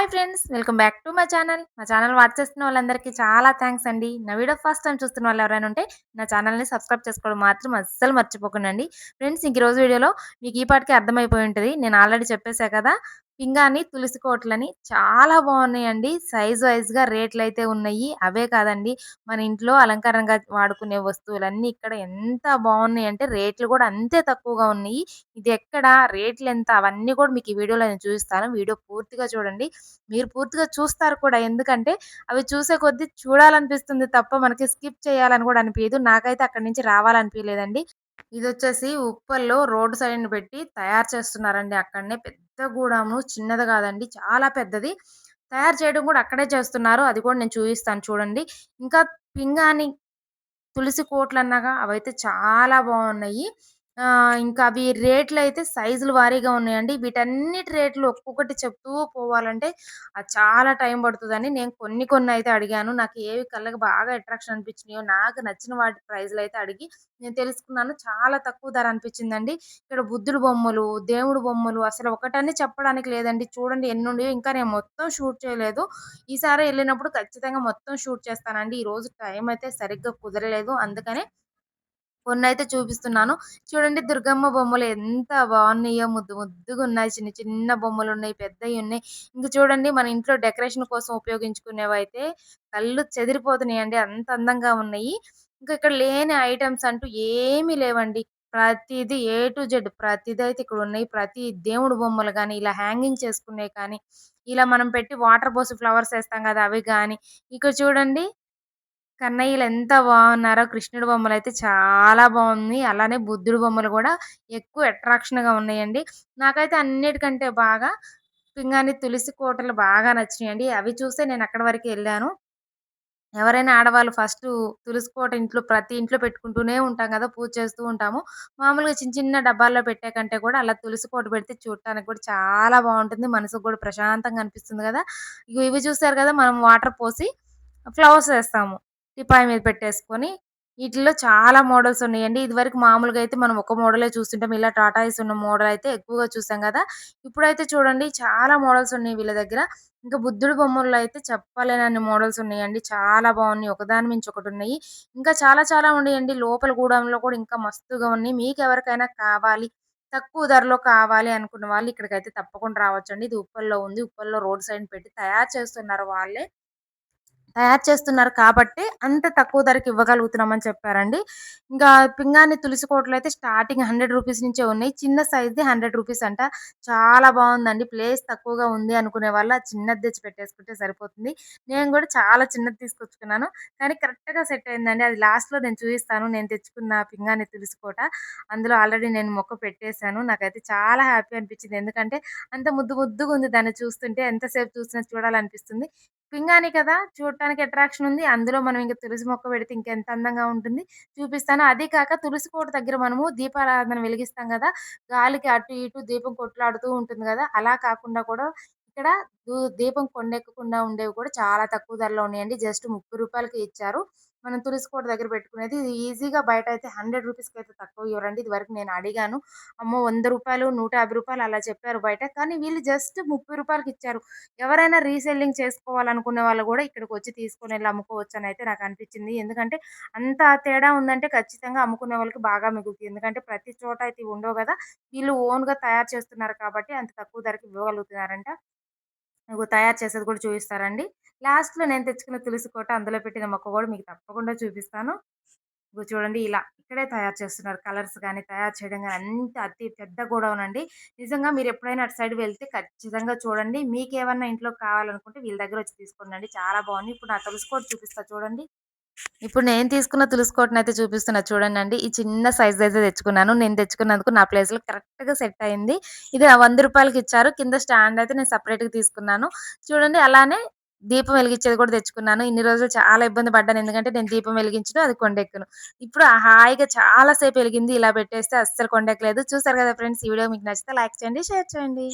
Hi friends welcome back to my channel. మా channel watch చేస్తున్న వాళ్ళందరికీ చాలా థ్యాంక్స్ అండి. నా వీడియో ఫస్ట్ టైం చూస్తున్న వాళ్ళు ఎవరైనా ఉంటే నా ఛానల్ని సబ్స్క్రైబ్ చేసుకోవడం మాత్రం అస్సలు మర్చిపోకండి. ఫ్రెండ్స్ ఇంక రోజు వీడియోలో మీకు ఈ పాటికి అర్థమైపోయి ఉంటుంది. నేను ఆల్రెడీ చెప్పేసా కదా పింగాని తులసి కోట్లని చాలా బాగున్నాయండి. సైజ్ వైజ్గా రేట్లు అయితే ఉన్నాయి. అవే కాదండి. మన ఇంట్లో అలంకారంగా వాడుకునే వస్తువులన్నీ ఇక్కడ ఎంత బాగున్నాయి అంటే రేట్లు కూడా అంతే తక్కువగా ఉన్నాయి. ఇది ఎక్కడ రేట్లు ఎంత అవన్నీ కూడా మీకు ఈ వీడియోలో నేను చూపిస్తాను. వీడియో పూర్తిగా చూడండి. మీరు పూర్తిగా చూస్తారు కూడా. ఎందుకంటే అవి చూసే కొద్దీ చూడాలనిపిస్తుంది తప్ప మనకి స్కిప్ చేయాలని కూడా అనిపించదు నాకైతే అక్కడి నుంచి రావాలనిపించలేదండి ఇది వచ్చేసి ఉప్పల్లో రోడ్డు సైడ్ పెట్టి తయారు చేస్తున్నారండి అక్కడనే. పెద్ద గూడము చిన్నది కాదండి. చాలా పెద్దది. తయారు చేయడం కూడా అక్కడే చేస్తున్నారు. అది కూడా నేను చూపిస్తాను చూడండి. ఇంకా పింగాని తులసి కోట్లు అన్నాగా అవైతే చాలా బాగున్నాయి ఇంకా అవి రేట్లు అయితే సైజులు వారీగా ఉన్నాయండి. వీటన్నిటి రేట్లు ఒక్కొక్కటి చెప్తూ పోవాలంటే అది చాలా టైం పడుతుందని నేను కొన్ని కొన్ని అయితే అడిగాను. నాకు ఏవి కళ్ళకి బాగా అట్రాక్షన్ అనిపించినాయో నాకు నచ్చిన వాటి ప్రైజ్లు అయితే అడిగి నేను తెలుసుకున్నాను. చాలా తక్కువ ధర అనిపించిందండి. ఇక్కడ బుద్ధుడు బొమ్మలు దేవుడు బొమ్మలు అసలు ఒకటని చెప్పడానికి లేదండి. చూడండి ఎన్నుండి ఇంకా నేను మొత్తం షూట్ చేయలేదు. ఈసారి వెళ్ళినప్పుడు ఖచ్చితంగా మొత్తం షూట్ చేస్తానండి. ఈ రోజు టైం అయితే సరిగ్గా కుదరలేదు. అందుకనే కొన్నైతే చూపిస్తున్నాను. చూడండి దుర్గమ్మ బొమ్మలు ఎంత బాగున్నాయో ముద్దు ముద్దుగా ఉన్నాయి. చిన్న చిన్న బొమ్మలు ఉన్నాయి పెద్దవి ఉన్నాయి. ఇంకా చూడండి మన ఇంట్లో డెకరేషన్ కోసం ఉపయోగించుకునేవి అయితే కళ్ళు చెదిరిపోతున్నాయండి. అంత అందంగా ఉన్నాయి. ఇంకా ఇక్కడ లేని ఐటమ్స్ అంటూ ఏమీ లేవండి. ప్రతిది ఏ టు జెడ్ ప్రతిది అయితే ఇక్కడ ఉన్నాయి. ప్రతి దేవుడు బొమ్మలు కానీ ఇలా హ్యాంగింగ్ చేసుకునేవి కానీ ఇలా మనం పెట్టి వాటర్ పోసి ఫ్లవర్స్ వేస్తాం కదా అవి కానీ ఇక్కడ చూడండి కన్నయ్యలు ఎంత బాగున్నారో కృష్ణుడి బొమ్మలు అయితే చాలా బాగుంది. అలానే బుద్ధుడి బొమ్మలు కూడా ఎక్కువ అట్రాక్షన్గా ఉన్నాయండి. నాకైతే అన్నిటికంటే బాగా పింగాని తులసి కోటలు బాగా నచ్చినాయండి. అవి చూస్తే నేను అక్కడి వరకు వెళ్ళాను. ఎవరైనా ఆడవాళ్ళు ఫస్ట్ తులసి కోట ఇంట్లో ప్రతి ఇంట్లో పెట్టుకుంటూనే ఉంటాం కదా పూజ చేస్తూ ఉంటాము. మామూలుగా చిన్న చిన్న డబ్బాల్లో పెట్టే కంటే కూడా అలా తులసి కోట పెడితే చూడటానికి కూడా చాలా బాగుంటుంది. మనసుకు కూడా ప్రశాంతంగా అనిపిస్తుంది కదా. ఇవి చూసారు కదా మనం వాటర్ పోసి ఫ్లవర్స్ వేస్తాము. టిపాయి మీద పెట్టేసుకొని వీటిలో చాలా మోడల్స్ ఉన్నాయండి. ఇదివరకు మామూలుగా అయితే మనం ఒక మోడలే చూస్తుంటాం. ఇలా టాటాయిస్ ఉన్న మోడల్ అయితే ఎక్కువగా చూసాం కదా! ఇప్పుడైతే చూడండి చాలా మోడల్స్ ఉన్నాయి వీళ్ళ దగ్గర. ఇంకా బుద్ధుడి బొమ్మల్లో అయితే చెప్పలేనన్ని మోడల్స్ ఉన్నాయండి. చాలా బాగున్నాయి. ఒకదాని మించి ఒకటి ఉన్నాయి. ఇంకా చాలా చాలా ఉన్నాయండి. లోపల గూడెంలో కూడా ఇంకా మస్తుగా ఉన్నాయి. మీకు ఎవరికైనా కావాలి తక్కువ ధరలో కావాలి అనుకున్న వాళ్ళు ఇక్కడికైతే తప్పకుండా రావచ్చండి. ఇది ఉప్పల్లో ఉంది. ఉప్పల్లో రోడ్ సైడ్ పెట్టి తయారు చేస్తున్నారు వాళ్ళే. తయారు చేస్తున్నారు కాబట్టి అంత తక్కువ ధరకి ఇవ్వగలుగుతున్నామని చెప్పారండి. ఇంకా పింగాణి తులసి కోటలు అయితే స్టార్టింగ్ హండ్రెడ్ రూపీస్ నుంచే ఉన్నాయి. చిన్న సైజ్ది హండ్రెడ్ రూపీస్ అంట. చాలా బాగుందండి. ప్లేస్ తక్కువగా ఉంది అనుకునే వాళ్ళ చిన్నది తెచ్చి పెట్టేసుకుంటే సరిపోతుంది. నేను కూడా చాలా చిన్నది తీసుకొచ్చుకున్నాను. కానీ కరెక్ట్గా సెట్ అయిందండి. అది లాస్ట్లో నేను చూపిస్తాను. నేను తెచ్చుకున్న పింగాణి తులసి కోట. అందులో ఆల్రెడీ నేను మొక్క పెట్టేశాను. నాకైతే చాలా హ్యాపీ అనిపించింది. ఎందుకంటే అంత ముద్దు ముద్దుగా ఉంది దాన్ని చూస్తుంటే. ఎంతసేపు చూసినా చూడాలనిపిస్తుంది. పింగాణి కదా! చూడటానికి అట్రాక్షన్ ఉంది. అందులో మనం ఇంకా తులసి మొక్క పెడితే ఇంకెంత అందంగా ఉంటుంది. చూపిస్తాను. అదే కాక తులసి కోట దగ్గర మనము దీపారాధన వెలిగిస్తాం కదా! గాలికి అటు ఇటు దీపం కొట్లాడుతూ ఉంటుంది కదా! అలా కాకుండా కూడా ఇక్కడ దీపం కొండెక్కకుండా ఉండేవి కూడా చాలా తక్కువ ధరలో ఉన్నాయండి. జస్ట్ ముప్పై రూపాయలకి ఇచ్చారు. మనం తులసి కోట దగ్గర పెట్టుకునేది ఇది ఈజీగా బయట అయితే హండ్రెడ్ రూపీస్కి అయితే తక్కువ ఇవ్వరండి. ఇది వరకు నేను అడిగాను. అమ్మో! వంద రూపాయలు నూట యాభై రూపాయలు అలా చెప్పారు బయట. కానీ వీళ్ళు జస్ట్ ముప్పై రూపాయలకి ఇచ్చారు. ఎవరైనా రీసెల్లింగ్ చేసుకోవాలనుకునే వాళ్ళు కూడా ఇక్కడికి వచ్చి తీసుకొని వెళ్ళి అమ్ముకోవచ్చు అని అయితే నాకు అనిపించింది. ఎందుకంటే అంత తేడా ఉందంటే ఖచ్చితంగా అమ్ముకునే వాళ్ళకి బాగా మిగులుతుంది. ఎందుకంటే ప్రతి చోట అయితే ఉండవు కదా. వీళ్ళు ఓన్గా తయారు చేస్తున్నారు కాబట్టి అంత తక్కువ ధరకి ఇవ్వగలుగుతున్నారంట. తయారు చేసేది కూడా చూపిస్తారండి. లాస్ట్లో నేను తెచ్చుకున్న తులసి కోట అందులో పెట్టిన మొక్క కూడా మీకు తప్పకుండా చూపిస్తాను. చూడండి ఇలా ఇక్కడే తయారు చేస్తున్నారు. కలర్స్ కానీ తయారు చేయడం కానీ అంత అతి పెద్ద గోడౌన్ నిజంగా మీరు ఎప్పుడైనా అటు సైడ్ వెళ్తే ఖచ్చితంగా చూడండి. మీకు ఏమన్నా ఇంట్లో కావాలనుకుంటే వీళ్ళ దగ్గర వచ్చి తీసుకోండి. చాలా బాగుంది. ఇప్పుడు నా తులసి కోట చూపిస్తా చూడండి. ఇప్పుడు నేను తీసుకున్న తులసికోటను అయితే చూపిస్తున్నా చూడండి ఈ చిన్న సైజ్ అయితే తెచ్చుకున్నాను. నేను తెచ్చుకున్నందుకు నా ప్లేస్లో కరెక్ట్గా సెట్ అయింది. ఇది వంద రూపాయలకి ఇచ్చారు. కింద స్టాండ్ అయితే నేను సపరేట్గా తీసుకున్నాను. చూడండి అలానే దీపం వెలిగించేది కూడా తెచ్చుకున్నాను. ఇన్ని రోజులు చాలా ఇబ్బంది పడ్డాను. ఎందుకంటే నేను దీపం వెలిగించడం అది కొండెక్కును. ఇప్పుడు హాయిగా చాలా సేపు వెలిగింది. ఇలా పెట్టేస్తే అస్సలు కొండెక్కలేదు. చూసారు కదా ఫ్రెండ్స్ ఈ వీడియో మీకు నచ్చితే లైక్ చేయండి షేర్ చేయండి.